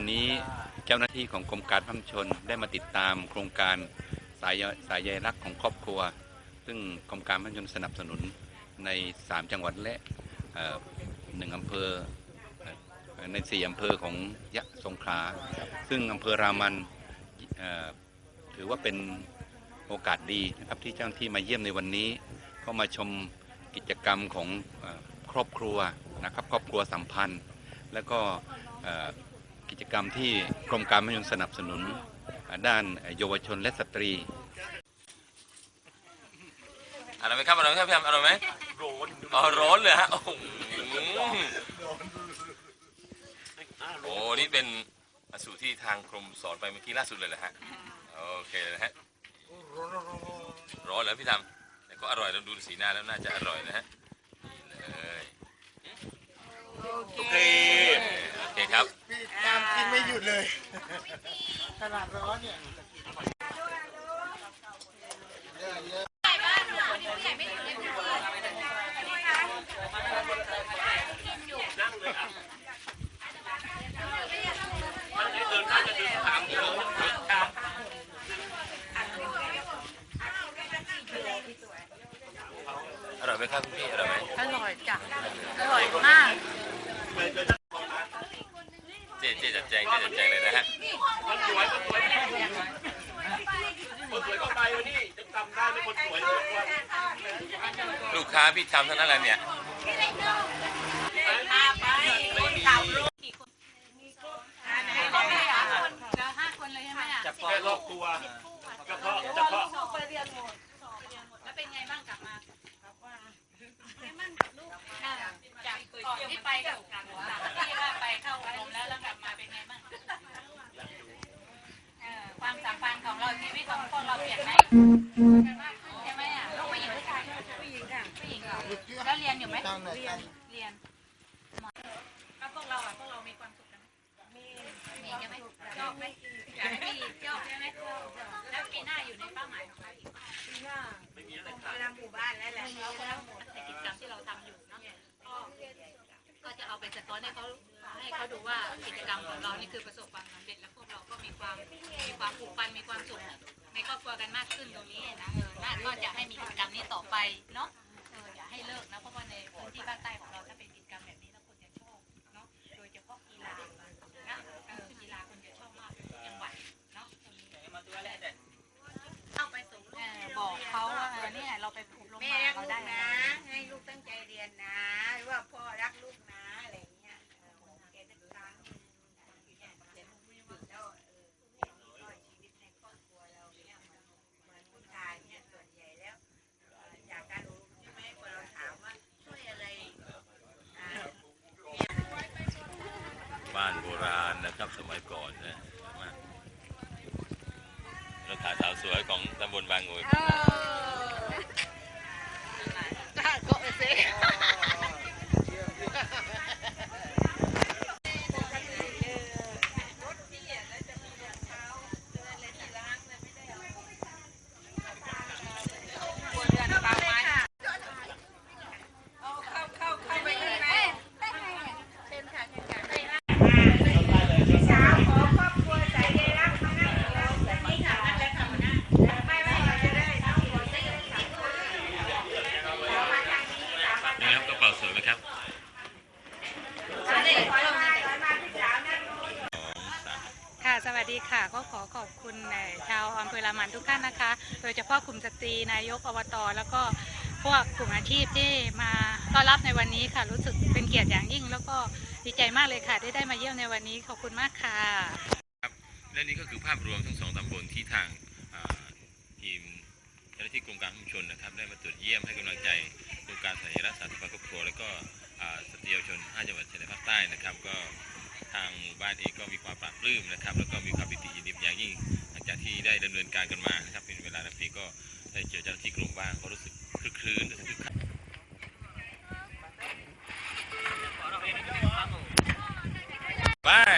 วันนี้เจ้าหน้าที่ของกรมการพัฒนชนได้มาติดตามโครงการสายใยสายใยรักของครอบครัว ซึ่งกรมการพัฒนชนสนับสนุนใน 3 จังหวัดและหนึ่งอำเภอเอ่อใน 4 อำเภอของยะสงขลาซึ่งอำเภอรามันถือว่าเป็นโอกาสดีนะครับที่เจ้าหน้าที่มาเยี่ยมในวันนี้ก็มาชมกิจกรรมของครอบครัวนะครับครอบครัวสัมพันธ์ แล้วก็ กิจกรรมที่กรมการพัฒนาชนสนับสนุนด้านเยาวชนและสตรีอร่อยไหมครับอร่อยไหมครับพี่อมอร่อยไหมร้อนอ๋อร้อนเลยฮะโอ้โหโอ้นี่เป็นสูตรที่ทางกรมสอนไปเมื่อกี้ล่าสุดเลยเหรอฮะโอเคนะฮะร้อนแล้วพี่ทำแต่ก็อร่อยเราดูสีหน้าแล้วน่าจะอร่อยนะฮะนี่เลยโอเคโอเคครับ พี่ตามกิน ไม่หยุดเลยตลาดร้อนเนี่ยอร่อยไหมครับพี่อร่อยไหมอร่อยจ้ะ อร่อยมาก เจ๊เจ๊จัดแจงเจ๊จัดแจงเลยนะฮะลูกค้าพี่ทำทั้งนั้นแหละเนี่ยจะห้าคนเลยใช่ไหมอะแค่ครอบครัวเฉพาะเฉพาะแล้วเป็นไงบ้างกลับมา จากก่อนที่ไปกับที่ว่าไปเข้าอบรมแล้วแล้วกลับมาเป็นไงบ้างเอ่อความสัมพันธ์ของเราชีวิตของพวกเราเปลี่ยนไหมใช่ไหมอะลูกผู้หญิงผู้ชายผู้หญิงค่ะผู้หญิงเหรอแล้วเรียนอยู่ไหมตั้งไหนเรียนแล้วพวกเราอะพวกเรามีความสุขกันไหมมีมีใช่ไหมชอบไหมอยากให้มีอีกชอบใช่ไหมแล้วปีหน้าอยู่ในเป้าหมายของเราอีกปีหน้าเวลาหมู่บ้านแล้วแหละ สะท้อนให้เขาให้เขาดูว่ากิจกรรมของเรานี่คือประสบความสำเร็จแล้วพวกเราก็มีความมีความผูกพันมีความสุขในครอบครัวกันมากขึ้นตรงนี้นะเออน่าก็จะให้มีกิจกรรมนี้ต่อไปเนาะเอออย่าให้เลิกนะเพราะว่าในพื้นที่ภาคใต้ของเราถ้าเป็นกิจกรรมแบบนี้แล้วคนจะชอบเนาะโดยเฉพาะกีฬานะเออกีฬาคนจะชอบมากจังหวัดเนาะเข้าไปสู่เออบอกเขาว่าเออเนี่ยเราไปอบรมแม่มาเราได้นะให้ลูกตั้งใจเรียนนะหรือว่าพ่อรักลูกนะอะไรอย่างเงี้ยเออแกจะครั้งหนึ่งเนี่ยแต่ลูกไม่หมดแล้วเออเนี่ยนี่ก็ชีวิตในครอบครัวเราเนี่ยเหมือนเหมือนผู้ชายเนี่ยส่วนใหญ่แล้วเอ่อจากการอบรมใช่ไหมพอเราถามว่าช่วยอะไรอ่า บ้านโบราณนะครับ สมัยก่อนนะมากเราถ่ายสาวสวยของตำบลบางงู สาวขอครอบครัวใส่ใจรักมานั่งเดียวแบบนี้ค่ะนั่นแหละค่ะหัวหน้าไม่ไม่เราจะได้น้องหัวใจค่ะเรามาทางนี้ สามมานี่ครับกระเป๋าสวยไหมครับถอยมาถอยมาพี่สาวนะค่ะสวัสดีค่ะก็ขอขอบคุณเอ่อชาวอำเภอรามันทุกท่านนะคะ โดยเฉพาะกลุ่มสตรีนายกอบตแล้วก็พวกกลุ่มอาชีพที่มาต้อนรับในวันนี้ค่ะ รู้สึกเป็นเกียรติอย่างยิ่ง แล้วก็ดีใจมากเลยค่ะที่ได้มาเยี่ยมในวันนี้ขอบคุณมากค่ะและนี่ก็คือภาพรวมทั้งสองตำบลที่ทางอ่าทีมเจ้าหน้าที่กรมการขนส่งนะครับ ได้มาตรวจเยี่ยมให้กำลังใจ องค์การสาธารณสาธารณครอบครัวและก็สตรีเยชน 5 จังหวัดชายแดนภาคใต้นะครับ ก็ทางหมู่บ้านเองก็มีความปราปลื้มนะครับ แล้วก็มีความปิติยินดีอย่างยิ่ง หลังจากที่ได้ดำเนินการกันมานะครับ เป็นเวลาหลายปีก็ได้เจอเจ้าหน้าที่กลุ่มบ้างก็รู้สึกคลื่นรู้สึกกบาย